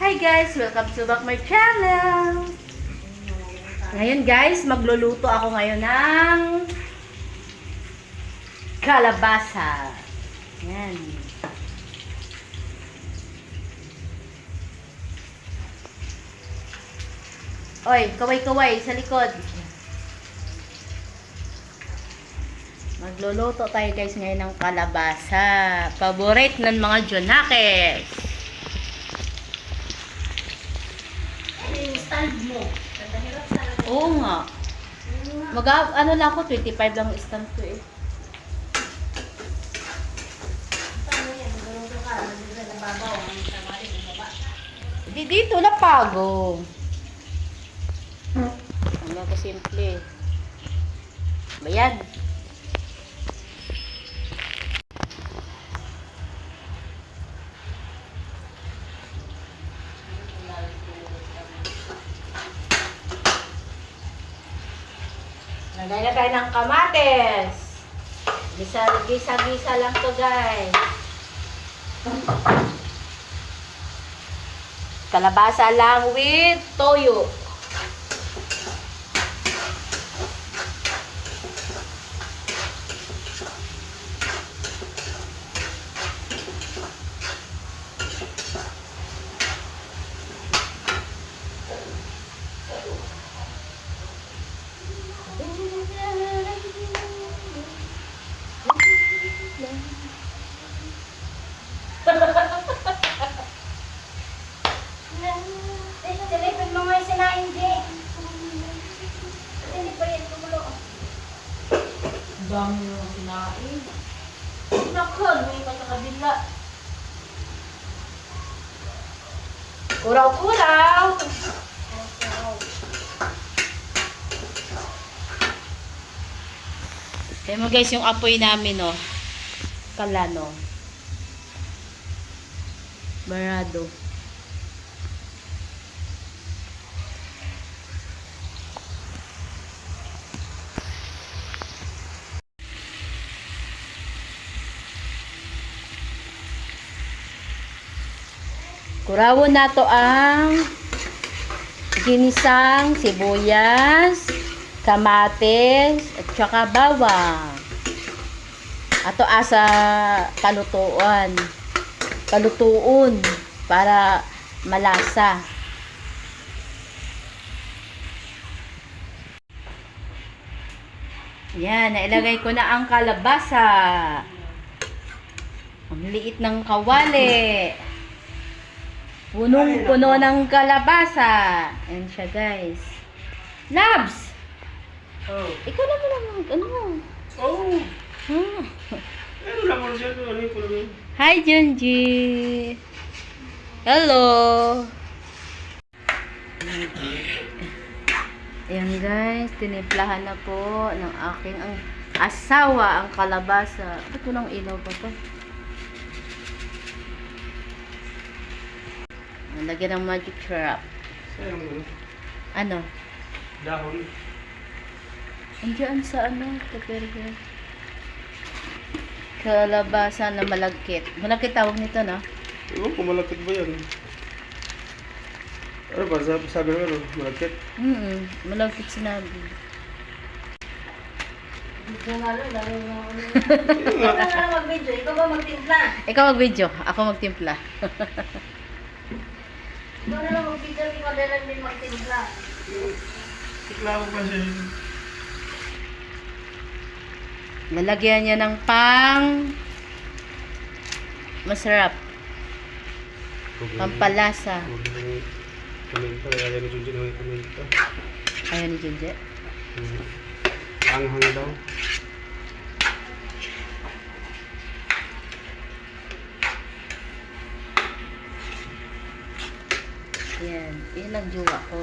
Hi guys! Welcome to back my channel! Ngayon guys, magluluto ako ngayon ng kalabasa. Yan. Oy, kaway-kaway sa likod. Magluluto tayo guys ngayon ng kalabasa. Favorite ng mga Jonakes. Stand mo. Oo nga. Mag ano lang ako, 25 lang stamp ko eh. Di dito na pago. Ano ko simple. Bayad. Lagay na tayo ng kamates. Gisa, gisa, gisa lang to guys. Kalabasa lang with toyo. Silipin mo nga yung sinain, Di. Hindi pa yan kumulo. Ang dami yung sinain. Nakal, may pa sa kabila. Kuraw-kuraw! Kaya mo guys, yung apoy namin, no. Kalano. Barado. Kurawon na to ang ginisang sibuyas, kamatis, at saka bawang. Ato asa kalutuan. Kalutuon para malasa. Yan, nailagay ko na ang kalabasa. Ang liit ng kawali. Punong-puno ng kalabasa. Ayan siya, guys. Labs! Oh. Ikaw naman ang ano? Oh. Hmm. Ano lang mo siya? Ano yung? Hi, Junji! Hello! Ayan guys, tinimplahan na po ng aking ang asawa ang kalabasa. Ko nang ilaw pa to? Lagyan ng magic syrup. Ano? Dahon. Andiyan sa ano, kapirga. Kalabasa na malagkit. Malagkit tawag nito, no? Ewan ko malakit ba yan? Ano ba? Sabi, sabi ano? Malakit? Mm malagkit sinabi. Video nga lang. Lalo mo. Ikaw na lang mag-video. Ikaw ba magtimpla? Ikaw mag-video, ako magtimpla. Na lang mag-video. Ikaw na lang din magtimpla. Tikla ko kasi. Lalagyan niya ng pang masarap, pampalasa. Kuminta. Kaya yan yung yung kuminta. Ayan ni Junje. Hmm. Anghang daw. Ayan, yun ang jowa ko.